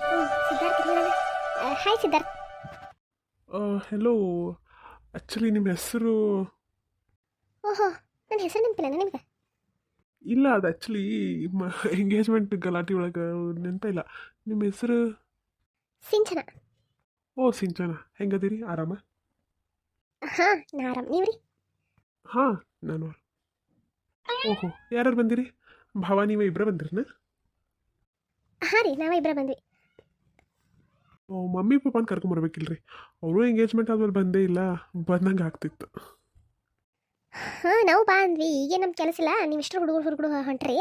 Siddharth hi Siddharth. Hello actually ನಿಮ್ಮ ಹೆಸರು? ಓಹೋ ನನ್ನ ಹೆಸರು ನೆನಪಿಲ್ಲ ನಿಮ್ಗೆ ಇಲ್ಲ ಅದು ಆ್ಯಕ್ಚುಲಿ ಎಂಗೇಜ್ಮೆಂಟ್ ಗಲಾಟೆ ಒಳಗೆ ನೆನಪ ಇಲ್ಲ. ನಿಮ್ಮ ಹೆಸರು? ಸಿಂಚನ. ಓ ಸಿಂಚನ. ಹೆಂಗದಿರಿ? ಆರಾಮ? ಹಾಂ ನಾ ಆರಾಮ. ನೀವು ರೀ ಹಾಂ ನಾನು ಓಹೋ ಯಾರ್ಯಾರು ಬಂದಿರಿ? ಭಾವ ನೀವೇ ಇಬ್ಬರೇ ಬಂದಿರಿನ? ಹಾಂ ರೀ ನಾವೇ ಇಬ್ಬರ ಬಂದ್ವಿ. ಮಮ್ಮಿ ಪಪ್ಪನ ಕರ್ಕೊಂಬರ್ಬೇಕಿಲ್ರಿ ಅವರು ಎಂಗೇಜ್ಮೆಂಟ್ ಆದ್ಮೇಲೆ ಬಂದೇ ಇಲ್ಲ ಬಂದಂಗೆ ಆಗ್ತಿತ್ತು. ಹಾಂ ನಾವು ಬಾ ಅಂದ್ವಿ. ಈಗ ನಮ್ಮ ಕೆಲಸ ಇಲ್ಲ. ನೀವು ಇಷ್ಟು ಹುಡುಗರು ಹುಡುಗರು ಹೊಂಟ್ರಿ?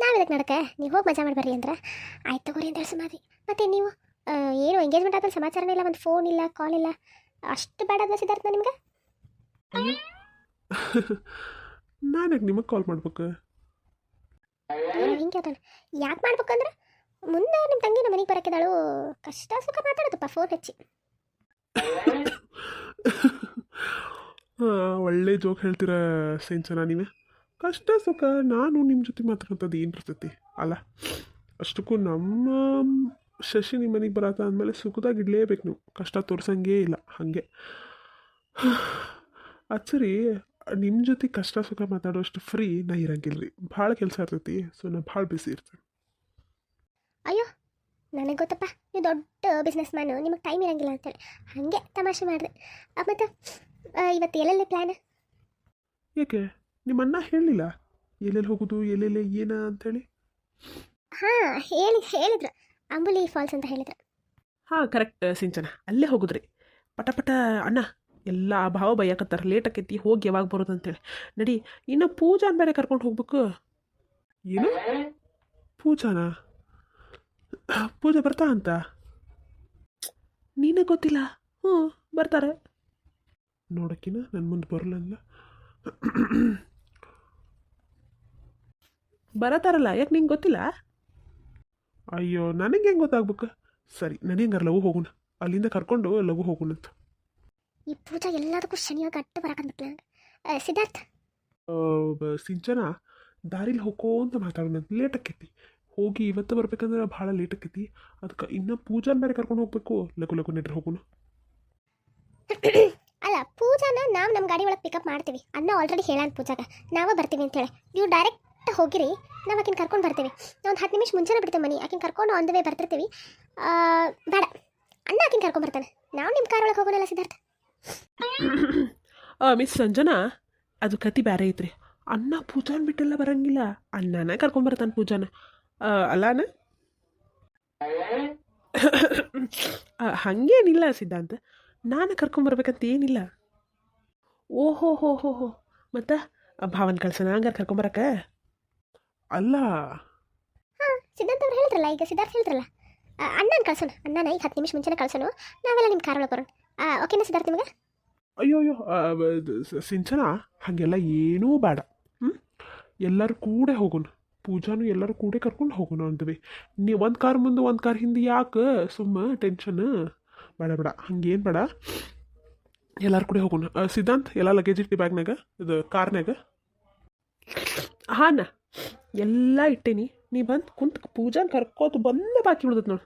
ನಾವು ಇದಕ್ಕೆ ನಡಕ? ನೀವು ಹೋಗಿ ಮಜಾ ಮಾಡಿ ಬರ್ರಿ ಅಂದ್ರೆ. ಆಯ್ತು ತಗೋರಿ ಅಂತ ಸಮಾಧಿ. ಮತ್ತು ನೀವು? ಏನು ಎಂಗೇಜ್ಮೆಂಟ್ ಆದ್ಮೇಲೆ ಸಮಾಚಾರನೇ ಇಲ್ಲ ಒಂದು ಫೋನ್ ಇಲ್ಲ ಕಾಲ್ ಇಲ್ಲ. ಅಷ್ಟು ಬೇಡ ಅದ ಸಿದ್ಧಾರ್ಥ ನಿಮ್ಗೆ ನಾನು ನಿಮಗೆ ಕಾಲ್ ಮಾಡ್ಬೇಕು? ಹಿಂಗೆ ಯಾಕೆ ಮಾಡ್ಬೇಕಂದ್ರೆ? ಮುಂದೆ ಮನೆಗೆ ಬರೋಕ್ಕಿದಾಳು ಕಷ್ಟ ಸುಖ ಮಾತಾಡೋದಪ್ಪ ಫೋನ್ ಹಚ್ಚಿ. ಒಳ್ಳೆ ಜೋಕ್ ಹೇಳ್ತೀರ ಸಿಂಚನ ನೀವೇ? ಕಷ್ಟ ಸುಖ ನಾನು ನಿಮ್ಮ ಜೊತೆ ಮಾತಾಡೋಂಥದ್ದು ಏನು ಇರ್ತೈತಿ? ಅಲ್ಲ ಅಷ್ಟಕ್ಕೂ ನಮ್ಮ ಶಶಿ ನಿಮ್ಮ ಮನೆಗೆ ಬರತ್ತ ಅಂದಮೇಲೆ ಸುಖದಾಗ ಇಡಲೇಬೇಕು ನೀವು. ಕಷ್ಟ ತೋರ್ಸಂಗೇ ಇಲ್ಲ ಹಾಗೆ. ಅದು ಸರಿ ನಿಮ್ಮ ಜೊತೆ ಕಷ್ಟ ಸುಖ ಮಾತಾಡೋಷ್ಟು ಫ್ರೀ ನಾ ಇರಂಗಿಲ್ಲ ರೀ ಭಾಳ ಕೆಲಸ ಇರ್ತೈತಿ ಸೊ ನಾ ಭಾಳ ಬಿಸಿ ಇರ್ತೇನೆ. ಅಯ್ಯೋ ನನಗೆ ಗೊತ್ತಪ್ಪ ನೀವು ದೊಡ್ಡ ಬಿಸ್ನೆಸ್ ಮ್ಯಾನು ನಿಮಗೆ ಟೈಮ್ ಇರಂಗಿಲ್ಲ ಅಂತೇಳಿ. ಹಾಗೆ ತಮಾಷೆ ಮಾಡಿದೆ. ಮತ್ತು ಇವತ್ತು ಎಲ್ಲೆಲ್ಲಿ ಪ್ಲ್ಯಾನ್ ಏಕೆ? ನಿಮ್ಮ ಅಣ್ಣ ಹೇಳಲಿಲ್ಲ ಎಲ್ಲೆಲ್ಲಿ ಹೋಗೋದು ಎಲ್ಲೆಲ್ಲಿ ಏನ ಅಂತೇಳಿ? ಹಾಂ ಹೇಳಿ ಹೇಳಿದ್ರು. ಅಂಬುಲಿ ಫಾಲ್ಸ್ ಅಂತ ಹೇಳಿದ್ರು. ಹಾಂ ಕರೆಕ್ಟ್ ಸಿಂಚನ. ಅಲ್ಲೇ ಹೋಗುದ್ರಿ. ಪಟ ಪಟ ಅಣ್ಣ ಎಲ್ಲ ಭಾವ ಬೈಯಕತ್ತಾರ. ಲೇಟ್ ಆಕೈತಿ ಹೋಗಿ ಯಾವಾಗ ಬರೋದು ಅಂತೇಳಿ. ನಡಿ ಇನ್ನು ಪೂಜಾನ್ ಬೇರೆ ಕರ್ಕೊಂಡು ಹೋಗ್ಬೇಕು. ಏನು? ಪೂಜಾನ? ಪೂಜಾ ಬರ್ತಾ ಅಂತ? ನೀನೇ ಗೊತ್ತಿಲ್ಲ. ಹ್ಞೂ ಬರ್ತಾರೆ. ನೋಡಕ್ಕಿನ ನನ್ನ ಮುಂದೆ ಬರಲಿಲ್ಲ. ಬರತಾರಲ್ಲ ಯಾಕೆ ನಿಂಗೆ ಗೊತ್ತಿಲ್ಲ? ಅಯ್ಯೋ ನನಗೆ ಹೆಂಗೆ ಗೊತ್ತಾಗ್ಬೇಕು? ಸರಿ ನನಗೆ ಹಂಗಾರೆ ಲಘು ಹೋಗೋಣ. ಅಲ್ಲಿಂದ ಕರ್ಕೊಂಡು ಲಘು ಹೋಗೋಣಂತ. ಈ ಪೂಜಾ ಎಲ್ಲದಕ್ಕೂ ಶನಿಯಾಗ ಅಟ್ಟು ಬರಕಂತಲ್ಲ ಸಿದ್ಧಾರ್ಥ. ಸಿಂಚನ ದಾರಿಲಿ ಹೋಗೋಂತ ಮಾತಾಡೋಣ ಲೇಟ್ ಆಕೈತಿ ಹೋಗಿ ಇವತ್ತು ಬರ್ಬೇಕಂದ್ರೆ ಭಾಳ ಲೇಟ್ ಆಕೈತಿ. ಅದಕ್ಕೆ ಇನ್ನೂ ಪೂಜಾನ ಬೇರೆ ಕರ್ಕೊಂಡು ಹೋಗ್ಬೇಕು. ಲಘು ಲಘು ನೆಟ್ರೆ ಹೋಗೋಣ ಅಲ್ಲ ಪೂಜಾನ ನಾವು ನಮ್ಮ ಗಾಡಿ ಒಳಗೆ ಪಿಕಪ್ ಮಾಡ್ತೀವಿ. ಅದನ್ನ ಆಲ್ರೆಡಿ ಹೇಳಾನ ಪೂಜಾಗ. ನಾವೇ ಬರ್ತೀವಿ ಅಂತೇಳಿ. ನೀವು ಡೈರೆಕ್ಟ್ ಹೋಗಿರಿ. ನಾವು ಆಕಿನ ಕರ್ಕೊಂಡು ಬರ್ತೀವಿ. ನಾವು ಒಂದು ಹತ್ತು ನಿಮಿಷ ಮುಂಚೆನೇ ಬಿಡ್ತೀವಿ ಮನೆ. ಆಕಿನ ಕರ್ಕೊಂಡು ಆನ್ ದ ವೇ ಬರ್ತಿರ್ತೀವಿ. ಬೇಡ. ಅಣ್ಣ ಆಕಿನ ಕರ್ಕೊಂಡು ಬರ್ತಾನೆ. ನಾವು ನಿಮ್ಮ ಕಾರ್ ಒಳಗೆ ಹೋಗೋಣಲ್ಲ ಸಿದ್ಧಾರ್ಥ? ಮಿಸ್ ಸಂಜನಾ ಅದು ಕತಿ ಬೇರೆ ಐತ್ರಿ. ಅಣ್ಣ ಪೂಜಾನ ಬಿಟ್ಟೆಲ್ಲ ಬರಂಗಿಲ್ಲ. ಅಣ್ಣನ ಕರ್ಕೊಂಬರ್ತಾನೆ ಪೂಜಾನ. ಅಲ್ಲಾನ? ಹಂಗೇನಿಲ್ಲ ಸಿದ್ಧಾಂತ. ನಾನು ಕರ್ಕೊಂಬರ್ಬೇಕಂತ ಏನಿಲ್ಲ. ಓಹೋ ಹೋ ಹೋ ಹೋ. ಮತ್ತು ಭಾವನ್ ಕಳ್ಸೋಣ ಹಂಗಾರೆ ಕರ್ಕೊಂಬರಕ್ಕ ಅಲ್ಲ. ಹಾಂ ಸಿದ್ಧಾಂತ ಅವ್ರು ಹೇಳಿದ್ರಲ್ಲ ಈಗ ಸಿದ್ಧಾರ್ಥ ಹೇಳಿದ್ರಲ್ಲ ಅಣ್ಣನ ಕಳ್ಸೋಣ ಅಣ್ಣನ ಈಗ ಹತ್ತು ನಿಮಿಷ ಮುಂಚೆನೇ ಕಳ್ಸೋಣ. ನಾವೆಲ್ಲ ನಿಮ್ಮ ಕಾರ್ ಒಳಗೆ ಬರೋಣ ಓಕೆನಾ ಸಿದ್ಧಾರ್ಥ ನಿಮಗೆ? ಅಯ್ಯೋ ಅಯ್ಯೋ ಸಿಂಚನ? ಹಾಗೆಲ್ಲ ಏನೂ ಬೇಡ. ಹ್ಞೂ ಎಲ್ಲರೂ ಕೂಡ ಹೋಗೋಣ. ಪೂಜಾನು ಎಲ್ಲರೂ ಕೂಡ ಕರ್ಕೊಂಡು ಹೋಗೋಣ ಅಂದ್ವಿ. ನೀವು ಒಂದು ಕಾರ್ ಮುಂದೆ ಒಂದು ಕಾರ್ ಹಿಂದೆ ಯಾಕೆ ಸುಮ್ಮ ಟೆನ್ಷನ್ ಬೇಡ ಬೇಡ. ಹಂಗೇನು ಬೇಡ. ಎಲ್ಲರೂ ಕೂಡ ಹೋಗೋಣ. ಸಿದ್ಧಾಂತ್ ಎಲ್ಲ ಲಗೇಜ್ ಇಟ್ಟು ಬ್ಯಾಗ್ನಾಗ ಇದು ಕಾರ್ನಾಗ ಹಾನ ಎಲ್ಲ ಇಟ್ಟೇನಿ. ನೀ ಬಂದು ಕುಂತ ಪೂಜಾನ ಕರ್ಕೋತ ಬಂದ ಬಾಕಿ ಉಳ್ದತ್ ನೋಡು.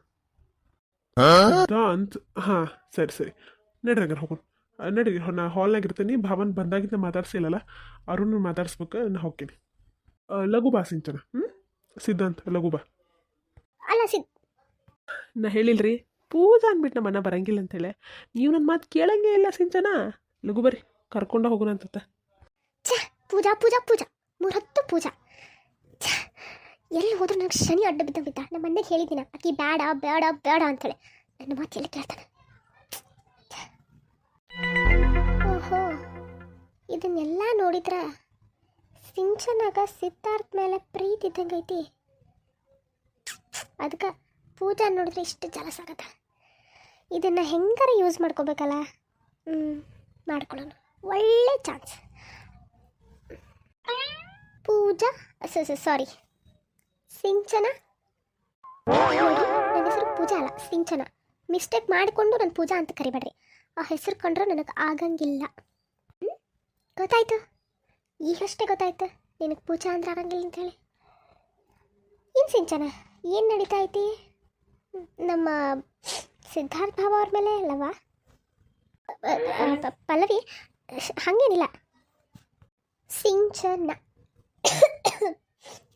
ಅಂತ ಹಾಂ ಸರಿ ಸರಿ. ನಡ್ರಿ ಹಂಗಾರೆ ಹೋಗೋಣ. ನಡೀರಿ ನಾ ಹಾಲ್ನಾಗ ಇರ್ತೀನಿ. ಭಾವನ್ ಬಂದಾಗಿಂದ ಮಾತಾಡ್ಸಿಲ್ಲಲ್ಲ ಅರುಣ್ ಮಾತಾಡ್ಸ್ಬೇಕು ನಾ ಹೋಗ್ತೀನಿ. ಲಘು ಬಾ ಸಿಂಚನ. ಹ್ಞೂ ಸಿದ್ಧಾಂತ ಲಘು ಬಾ ಅಲ್ಲ ಸಿದ್ ನಾ ಹೇಳಿಲ್ರಿ ಪೂಜಾ ಅಂದ್ಬಿಟ್ಟು ನಮ್ಮ ಅನ್ನ ಬರಂಗಿಲ್ಲ ಅಂತೇಳಿ ನೀವು ನನ್ನ ಮಾತು ಕೇಳಂಗೇ ಇಲ್ಲ ಸಿಂಚನ. ಲಘು ಬರ್ರಿ ಕರ್ಕೊಂಡು ಹೋಗೋಣ ಅಂತ ಪೂಜಾ ಪೂಜಾ ಪೂಜಾ ಪೂಜಾ. ಹತ್ತು ಪೂಜಾ. ಎಲ್ಲಿ ಹೋದ್ರೆ ನನಗೆ ಶನಿ ಅಡ್ಡ ಬಿದ್ದ ಬಿದ್ದ ನಮ್ಮ ಮನೆಗೆ ಹೇಳಿದ್ದೀನ ಅಕ್ಕಿ ಬೇಡ ಬೇಡ ಬೇಡ ಅಂತೇಳಿ ನನ್ನ ಮಾತು ಎಲ್ಲಿ ಕೇಳ್ತಾನೆ. ಓಹೋ ಇದನ್ನೆಲ್ಲ ನೋಡಿದ್ರ ಸಿಂಚನಾಗ ಸಿದ್ಧಾರ್ಥ ಮೇಲೆ ಪ್ರೀತಿ ಇದ್ದಂಗೈತಿ ಅದಕ್ಕೆ ಪೂಜಾ ನೋಡಿದ್ರೆ ಇಷ್ಟು ಜಲಸ್ ಆಗತ್ತ ಇದನ್ನು ಹೆಂಗಾರ ಯೂಸ್ ಮಾಡ್ಕೋಬೇಕಲ್ಲ? ಹ್ಞೂ ಮಾಡ್ಕೊಳ್ಳೋಣ. ಒಳ್ಳೆ ಚಾನ್ಸ್ ಪೂಜಾ ಸಾರಿ ಸಿಂಚನ? ನನ್ನ ಹೆಸರು ಪೂಜಾ ಅಲ್ಲ, ಸಿಂಚನ. ಮಿಸ್ಟೇಕ್ ಮಾಡಿಕೊಂಡು ನಾನು ಪೂಜಾ ಅಂತ ಕರಿಬೇಡ್ರಿ. ಆ ಹೆಸರು ಕಂಡ್ರೆ ನನಗೆ ಆಗಂಗಿಲ್ಲ? ಗೊತ್ತಾಯ್ತು? ಈಗಷ್ಟೇ ಗೊತ್ತಾಯ್ತು. ನಿನಗೆ ಪೂಜಾ ಅಂದ್ರೆ ಆಗಂಗಿಲ್ಲ ಅಂತೇಳಿ ಏನು ಸಿಂಚನ? ಏನು ನಡೀತಾ ಐತಿ? ನಮ್ಮ ಸಿದ್ಧಾರ್ಥ ಭಾವ ಅವ್ರ ಮೇಲೆ ಅಲ್ಲವ ಪಲ್ಲವಿ? ಹಾಗೇನಿಲ್ಲ. ಸಿಂಚನ.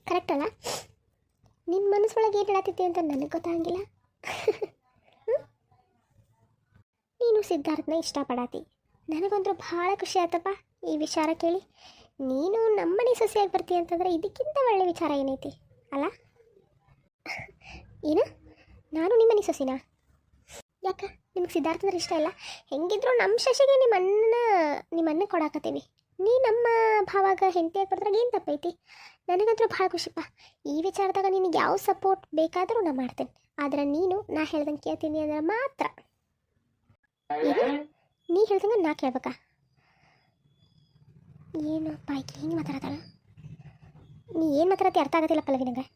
ಕರೆಕ್ಟ್ ಅಲ್ಲ? ನಿನ್ನ ಮನಸ್ಸೊಳಗೆ ಏನು ಹೇಳತ್ತಿದ್ದೆ ಅಂತ ನನಗೆ ಗೊತ್ತಾಗಿಲ್ಲ ನೀನು ಸಿದ್ಧಾರ್ಥನ ಇಷ್ಟಪಡಾತಿ. ನನಗಂತೂ ಭಾಳ ಖುಷಿ ಆಯ್ತಪ್ಪ ಈ ವಿಚಾರ ಕೇಳಿ. ನೀನು ನಮ್ಮನೆ ಸೊಸೆಯಾಗಿ ಬರ್ತೀಯ ಅಂತಂದರೆ ಇದಕ್ಕಿಂತ ಒಳ್ಳೆ ವಿಚಾರ ಏನೈತಿ? ಅಲ್ಲ? ಏನು? ನಾನು ನಿಮ್ಮನೆ ಸೊಸೆನಾ? ಯಾಕೆ? ನಿಮ್ಗೆ ಸಿದ್ಧಾರ್ಥ ಅಂದ್ರೆ ಇಷ್ಟ ಇಲ್ಲ? ಹೆಂಗಿದ್ರು ನಮ್ಮ ಶಶಿಗೆ ನಿಮ್ಮ ಅಣ್ಣನ, ನಿಮ್ಮ ಕೊಡಾಕತ್ತೀವಿ. ನೀ ನಮ್ಮ ಭಾವಾಗ ಹೆಂಡತಿಯಾಗಿ ಬರ್ದ್ರಾಗ ಏನು ತಪ್ಪೈತಿ? ನನಗಂತೂ ಭಾಳ ಖುಷಿಪ್ಪ. ಈ ವಿಚಾರದಾಗ ನಿನಗೆ ಯಾವ ಸಪೋರ್ಟ್ ಬೇಕಾದರೂ ನಾ ಮಾಡ್ತೇನೆ. ಆದ್ರೆ ನೀನು, ನಾ ಹೇಳ್ದಂಗೆ ಕೇಳ್ತೀನಿ ಅಂದ್ರೆ ಮಾತ್ರ. ನೀ ಹೇಳ್ದಂಗೆ ನಾ ಕೇಳ್ಬೇಕಾ? ಏನಪ್ಪ ಆಯ್ಕೆ ಹಿಂಗೆ ಮಾತಾಡತಾಳ? ನೀ ಏನು ಮಾತಾಡತ್ತೆ ಅರ್ಥ ಆಗತ್ತಿಲ್ಲ ಪಲ್ಲವಿ ನಿನಗೆ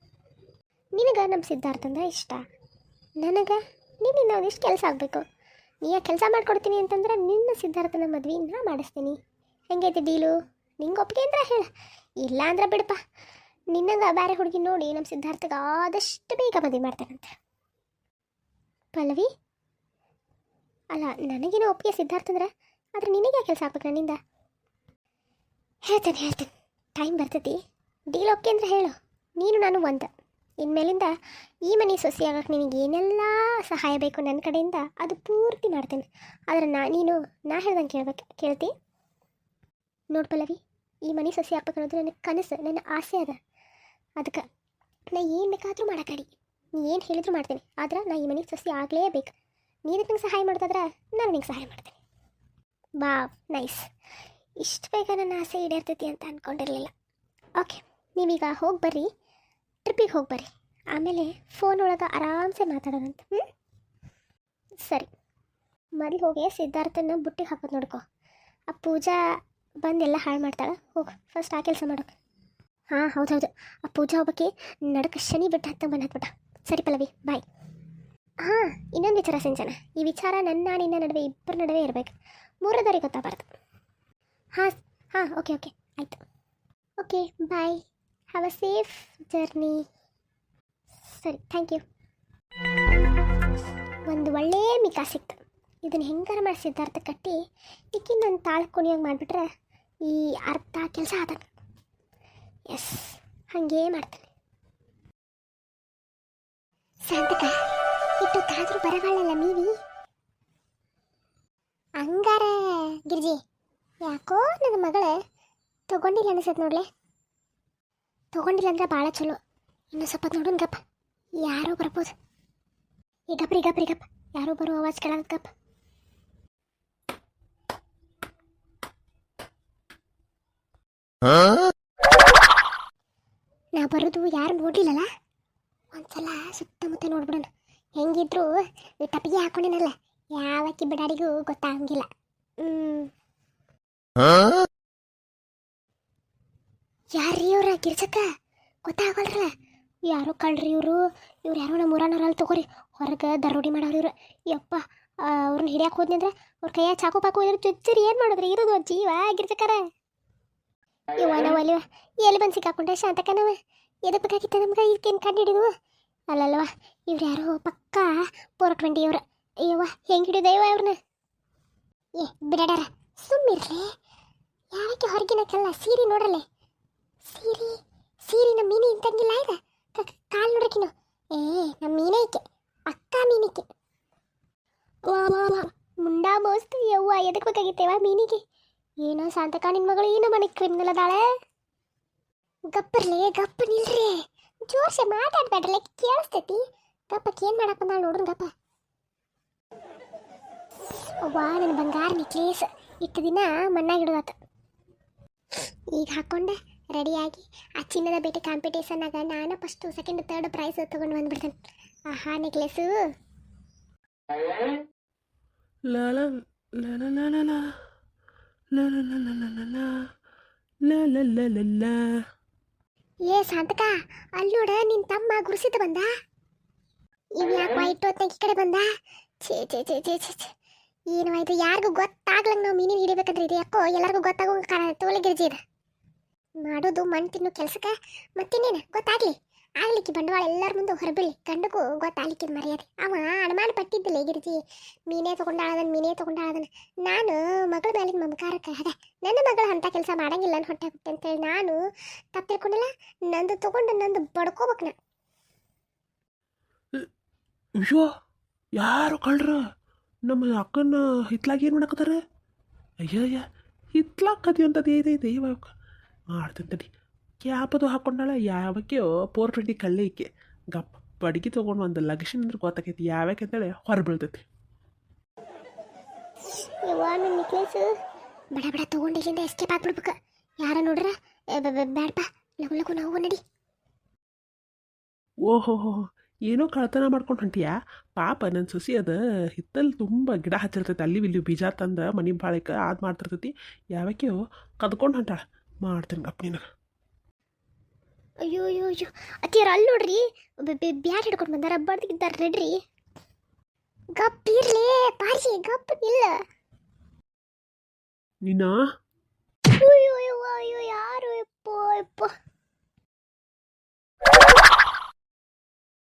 ನಿನಗೆ ನಮ್ಮ ಸಿದ್ಧಾರ್ಥ ಅಂದ್ರೆ ಇಷ್ಟ. ನನಗೆ ನಿನ್ನಿಂದ ಒಂದಿಷ್ಟು ಕೆಲಸ ಆಗಬೇಕು. ನೀ ಕೆಲಸ ಮಾಡ್ಕೊಡ್ತೀನಿ ಅಂತಂದ್ರೆ ನಿನ್ನ ಸಿದ್ಧಾರ್ಥನ ಮದ್ವೆ ನಾ ಮಾಡಿಸ್ತೀನಿ. ಹೆಂಗೈತೆ ಡೀಲು? ನಿಂಗೆ ಒಪ್ಪಿಗೆ ಅಂದ್ರೆ ಹೇಳ. ಇಲ್ಲ ಅಂದ್ರೆ ಬಿಡಪ್ಪ. ನಿನ್ನಂಗೆ ಬೇರೆ ಹುಡುಗಿ ನೋಡಿ ನಮ್ಮ ಸಿದ್ಧಾರ್ಥಗೆ ಆದಷ್ಟು ಬೇಗ ಮದುವೆ ಮಾಡ್ತಾನಂತೆ. ಪಲ್ಲವಿ? ಅಲ್ಲ, ನನಗೇನೋ ಒಪ್ಪಿಗೆ ಸಿದ್ಧಾರ್ಥ ಅಂದ್ರೆ ಆದ್ರೆ ನಿನಗೆ ಕೆಲಸ ಆಗ್ಬೇಕು ನನ್ನಿಂದ? ಹೇಳ್ತೇನೆ ಹೇಳ್ತೇನೆ. ಟೈಮ್ ಬರ್ತೈತಿ. ಡೀಲ್ ಓಕೆ ಅಂದ್ರೆ ಹೇಳು. ನೀನು, ನಾನು ಒಂದು. ಇನ್ಮೇಲಿಂದ ಈ ಮನೆ ಸೊಸೆಯಾಗಕ್ಕೆ ನಿನಗೆ ಏನೆಲ್ಲ ಸಹಾಯ ಬೇಕು ನನ್ನ ಕಡೆಯಿಂದ, ಅದು ಪೂರ್ತಿ ಮಾಡ್ತೇನೆ. ಆದರೆ ನಾ, ನೀನು, ನಾ ಹೇಳ್ದಂಗೆ ಕೇಳ್ಬೇಕು, ಕೇಳ್ತಿ? ನೋಡ್ ಈ ಮನೆ ಸೊಸೆ ಆಗ್ಬೇಕು ನನ್ನ ಕನಸು, ನನ್ನ ಆಸೆ ಅದ. ಅದಕ್ಕೆ ನಾ ಏನು ಬೇಕಾದರೂ ಮಾಡಕ್ಕೆ ರೆಡಿ ನೀ ಏನು ಹೇಳಿದ್ರು ಮಾಡ್ತೇನೆ. ಆದ್ರೆ ನಾ ಈ ಮನೆಗೆ ಸೊಸೆ ಆಗಲೇಬೇಕು. ನೀನು ನಂಗೆ ಸಹಾಯ ಮಾಡ್ತಾದ್ರೆ ನಾನು ನಿಂಗೆ ಸಹಾಯ ಮಾಡ್ತೇನೆ. ಬಾ ನೈಸ್ ಇಷ್ಟು ಬೇಗ ನನ್ನ ಆಸೆ ಈಡೇರ್ತೈತಿ ಅಂತ ಅಂದ್ಕೊಂಡಿರಲಿಲ್ಲ ಓಕೆ ನೀವೀಗ ಹೋಗಿ ಬರ್ರಿ ಟ್ರಿಪ್ಪಿಗೆ ಹೋಗಿ ಬರ್ರಿ ಆಮೇಲೆ ಫೋನ್ ಒಳಗೆ ಆರಾಮ್ಸೆ ಮಾತಾಡೋದಂತ ಹ್ಞೂ ಸರಿ. ಮೊದಲು ಹೋಗಿ ಸಿದ್ಧಾರ್ಥನ ಬುಟ್ಟಿಗೆ ಹಾಕೋದು ನೋಡ್ಕೊ. ಆ ಪೂಜಾ ಬಂದೆಲ್ಲ ಹಾಳು ಮಾಡ್ತಾಳೆ. ಹೋಗು ಫಸ್ಟ್ ಆ ಕೆಲಸ ಮಾಡೋಕೆ ಹಾಂ, ಹೌದು ಹೌದು. ಆ ಪೂಜಾ ಒಬ್ಬಕ್ಕೆ ನಡಕ ಶನಿ ಬಿಟ್ಟು ಹತ್ತ ಬಂದು ಹತ್ಬಿಟ್ಟ. ಸರಿ ಪಲ್ಲವಿ ಬಾಯ್ ಹಾಂ, ಇನ್ನೊಂದು ವಿಚಾರ ಸಿಂಚನ. ಈ ವಿಚಾರ ನನ್ನ ನಿನ್ನ ನಡುವೆ ಇಬ್ಬರ ನಡುವೆ ಇರಬೇಕು. ಮೂರದವರಿಗೆ ಗೊತ್ತಾಗಬಾರ್ದು. ಹಾಂ ಹಾಂ ಓಕೆ ಓಕೆ ಆಯಿತು okay bye have a safe journey ಸರಿ ಥ್ಯಾಂಕ್ ಯು ಒಂದು ಒಳ್ಳೆಯ ಮಿಕಾ ಸಿಕ್ತು. ಇದನ್ನು ಹೆಂಗಾರ ಮಾಡಿ ಸಿದ್ಧಾರ್ಥ ಕಟ್ಟಿ ಈಕಿನ ನನ್ನ ತಾಳ ಕುಣಿಯೋಗಿ ಮಾಡಿಬಿಟ್ರೆ ಈ ಅರ್ಧ ಕೆಲಸ ಆದ ಎಸ್ ಹಾಗೇ ಮಾಡ್ತೇನೆ. ಸಾಂತಕ ಇಟ್ಟೊತ್ತಾದ್ರೂ ಬರಗಾಳಲ್ಲ ಮೀವಿ? ಹಂಗಾರ, ಗಿರ್ಜಿ. ಯಾಕೋ ನನ್ನ ಮಗಳೇ, ತಗೊಂಡಿಲ್ಲ ಅನಿಸತ್ ನೋಡ್ಲೆ. ತಗೊಂಡಿಲ್ಲ ಅಂದ್ರೆ ಭಾಳ ಚಲೋ. ಇನ್ನು ಸ್ವಲ್ಪ ನೋಡೋಣ ಗಪ್ಪ. ಯಾರೋ ಬರ್ಬೋದು. ಈ ಗಪ್ರಿ ಗಪ್ರಿ ಗಪ್ಪ ಯಾರೋ ಬರೋ ಆವಾಜ್ ಕೇಳೋದು ಗಪ್ಪ. ನಾ ಬರೋದು ಯಾರು ನೋಡ್ಲಿಲ್ಲಲ್ಲ? ಒಂದ್ಸಲ ಸುತ್ತಮುತ್ತ ನೋಡ್ಬಿಡೋಣ. ಹೆಂಗಿದ್ರು ಈ ಟಪಿಗೆ ಹಾಕೊಂಡಿನಲ್ಲ, ಯಾವಕ್ಕಿ ಬಿಡಾಡಿಗೂ ಗೊತ್ತಾಗಂಗಿಲ್ಲ. ಹ್ಮ್. ಯಾರ್ರೀ ಇವ್ರ ಗಿರ್ಜಕ್ಕ? ಗೊತ್ತಾಗಲ್ರಲ್ಲ. ಯಾರು ಕಳ್ರಿ ಇವರು. ಇವ್ರು ಯಾರು ನಮ್ಮ ಊರನವ್ರಲ್ಲಿ ತಗೋರಿ. ಹೊರಗೆ ದರೋಡಿ ಮಾಡೋರು ಇವ್ರು. ಯಪ್ಪ ಅವ್ರನ್ನ ಹಿಡಿಯಕ್ಕೆ ಹೋದ್ನಿ ಅಂದ್ರೆ ಅವ್ರ ಕೈಯ ಚಾಕು ಪಾಕು ಇದ್ರ ಚುಚ್ಚರಿ. ಏನು ಮಾಡಿದ್ರಿ? ಇರೋದು ಜೀವ ಗಿರ್ಜಕ್ಕಾರ. ಇವ ನಾವು ಅಲ್ಲಿವ ಎಲ್ಲಿ ಬಂದು ಸಿಕ್ಕಾಕೊಂಡೆ? ನಾವು. ಎದಕ್ಕೆ ಬೇಕಾಗಿತ್ತ ನಮ್ಗೆ? ಇದಕ್ಕೇನು ಕಂಡು ಹಿಡಿದು? ಅಲ್ಲಲ್ವ ಇವ್ರು ಯಾರೋ ಪಕ್ಕ ಫೋರ್ ಟ್ವೆಂಟಿ ಇವ್ರು. ಅಯ್ಯವ್ವ ಹೆಂಗೆ ಹಿಡಿದ ಇವ ಇವ್ರನ್ನ ಏ ಬಿಡಾಡಾರ ಸುಮ್ಮಿರ್ಲಿ ಯಾವಕ್ಕೆ ಹೊರಗಿನ ಕಲ್ಲ? ಸೀರೆ ನೋಡ್ರಲ್ಲೇ. ಸೀರೆ ಸೀರೆ ನಮ್ಮ ಮೀನಿ ಇಂತಂಗಿಲ್ಲ ಈಗ. ಕಾಲು ನೋಡಕಿನ ಏ, ನಮ್ಮ ಮೀನೇ ಈಕೆ ಅಕ್ಕ ಮೀನಿಕೆ ವಾ ಮುಂಡಾ ಮೋಸ್ತು ಯವ್ವ. ಎದಕ್ಕೆ ಬೇಕಾಗಿತ್ತೇವ ಮೀನಿಗೆ? ಏನೋ ಶಾಂತಕ ನಿನ್ ಮಗಳು ಏನೋ ಮನೆ ಕ್ರಿಮಿನಲ್ ಅದಾಳೆ? ಗಪ್ಪರ್ಲೆ, ಗಪ್ಪ ನಿಲ್ರಿ ಜೋರ್ಸೆ ಮಾತಾಡ್ಬೇಡ್ರಲ್ಲ ಕೇಳಿಸ್ತೈತಿ. ಗಪ್ಪಕ್ಕೆ ಏನು ಮಾಡಪ್ಪ ಬಂದಾಳ ನೋಡ್ರಿ ಗಪ್ಪ. ಅವ್ವ ನನ್ನ ಬಂಗಾರ ನೆಕ್ಲೇಸ್ ಇಟ್ಟು ದಿನ ಮಣ್ಣಾಗಿಡೋದಾತ ಈಗ ಹಾಕೊಂಡೆ ರೆಡಿಯಾಗಿ ಆ ಚಿನ್ನದ ಬೇಟೆ ಕಾಂಪಿಟೇಷನಾಗ ನಾನು ಫಸ್ಟು ಸೆಕೆಂಡ್ ತರ್ಡ್ ಪ್ರೈಸ್ ತಗೊಂಡು ಬಂದ್ಬಿಡ್ತೇನೆ ಆಹಾ necklace la la la la la ಏ ಸಾಂತಕ ಅಲ್ಲಿ ನೋಡ ನಿನ್ ತಮ್ಮ ಗುರುಸಿದ ಬಂದ ಇವ್ ಯಾಕೆ ಇಟ್ಟು ಹೊತ್ತಿನ ಈ ಕಡೆ ಬಂದ ಛೇ ಛೇ ಛೇ ಛೇ ಛೇ ಛೇ ಏನು ಆಯ್ತು ಯಾರಿಗೂ ಗೊತ್ತಾಗ್ಲಂಗ್ ನಾವು ಮೀನಿನ ಹಿಡಿಬೇಕಂದ್ರೆ ಇದು ಯಾಕೋ? ಎಲ್ಲರಿಗೂ ಗೊತ್ತಾಗೋ ಕಾರಣ ತೋಲೆ ಗಿರ್ಜಿ ಇದು. ಮಾಡೋದು, ಮಣ್ಣು ತಿನ್ನು ಕೆಲ್ಸಕ್ಕೆ ಮತ್ತಿನ್ನೇನು? ಗೊತ್ತಾಗ್ಲಿ. ಆಗ್ಲಿಕ್ಕೆ ಬಂಡವಾಳ ಎಲ್ಲರ ಮುಂದೆ ಹೊರಬೀಳಿ ಗಂಡಗೂ ಗೊತ್ತಾಗ್ಲಿಕ್ಕೆ ಮರ್ಯಾದೆ. ಅವ ಅನುಮಾನ ಪಟ್ಟಿದ್ದಿಲ್ಲ ಗಿರ್ಜಿ. ಮೀನೇ ತೊಗೊಂಡಾಳದನ್ ಮೀನೇ ತೊಗೊಂಡಾಳದನ್. ನಾನು ಮಗಳ ಮೇಲಿನ ಮಮಕಾರಕ್ಕೆ ಅದ. ನನ್ನ ಮಗಳು ಅಂತ ಕೆಲಸ ಮಾಡಂಗಿಲ್ಲ ಅಂತ ಹೊಟ್ಟೆ ಬಿಟ್ಟೆ ಅಂತೇಳಿ ನಾನು ತಪ್ಪು ತಿಳ್ಕೊಂಡಿಲ್ಲ. ನಂದು ತಗೊಂಡು ನಂದು ಬಡ್ಕೋಬೇಕು ನಾ. ಯಾರು ಕಳ್ರ? ನಮ್ಮ ಅಕ್ಕನ ಹಿತ್ಲಾಗ ಏನು ಮಾಡಕತ್ತಾರ? ಅಯ್ಯಯ್ಯ ಅಯ್ಯ ಹಿತ್ಲಾಗ ಕದಿ ಅಂತದ್ದು ಏನೈತೆ ಇವಾಗ. ಮಾಡ್ತೀನಿ ತಡಿ. ಕ್ಯಾಪದು ಹಾಕೊಂಡಾಳ ಯಾವಕ್ಕೆ ಪೋರ್ ಟ್ವೆಂಟಿ ಕಳ್ಳೆ ಗಪ್ಪ ಗಪ್ ಬಡ್ಗಿ ತೊಗೊಂಡು ಒಂದು ಲಕ್ಷಣ ಅಂದ್ರೆ ಗೊತ್ತಾಕೈತಿ ಯಾವ್ಯಾಕೆ ಅಂತೇಳಿ ಹೊರ ಬೀಳ್ತೈತಿ. ಬಡ ಬಡ ತಗೊಂಡು ಇಲ್ಲಿಂದ ಎಸ್ಕೇಪ್ ಆಗ್ಬಿಡ್ಬೇಕು. ಯಾರ ನೋಡ್ರ? ಏ, ಬ- ಬ- ಬ್ಯಾಡ್ಪ ಲಗು ಲಗು ನಾವು ನಡಿ. ಓಹೋ ಏನೋ ಕಳ್ತನ ಮಾಡ್ಕೊಂಡು ಹೊಂಟಿಯಾ? ಪಾಪ ನನ್ನ ಸೊಸಿ ಅದ ಹಿತ್ತಲ್ಲಿ ತುಂಬ ಗಿಡ ಹಚ್ಚಿರ್ತೈತಿ ಅಲ್ಲಿ ಇಲ್ಲಿ ಬೀಜ ತಂದು ಮನೆ ಬಾಳಿಕ ಅದು ಮಾಡ್ತಿರ್ತೈತಿ. ಯಾವಕ್ಕೆ ಕದ್ಕೊಂಡು ಹೊಂಟಾಳ. ಮಾಡ್ತೀನಿ ಗಪ್ಪ ನಿನಗೆ. ಅಯ್ಯೋ ಅಯ್ಯೋ ಅಯ್ಯೋ ಅತ್ತಿಯರ ಅಲ್ಲಿ ನೋಡ್ರಿ ಬ್ಯಾಟ್ ಹಿಡ್ಕೊಂಡು ಬಂದಾರ ಬಡ್ದಿದ್ದಾರೆ ರೆಡ್ರಿ ಗಪ್ ಇರ್ಲಿ ಪಾರ್ಸಿ ಗಪ್ ಇಲ್ಲ. ನಿನ್ನ ಅಯ್ಯೋ ಅಯ್ಯೋ ಅಯ್ಯೋ ಯಾರು ಎಪ್ಪೋ ಎಪ್ಪೋ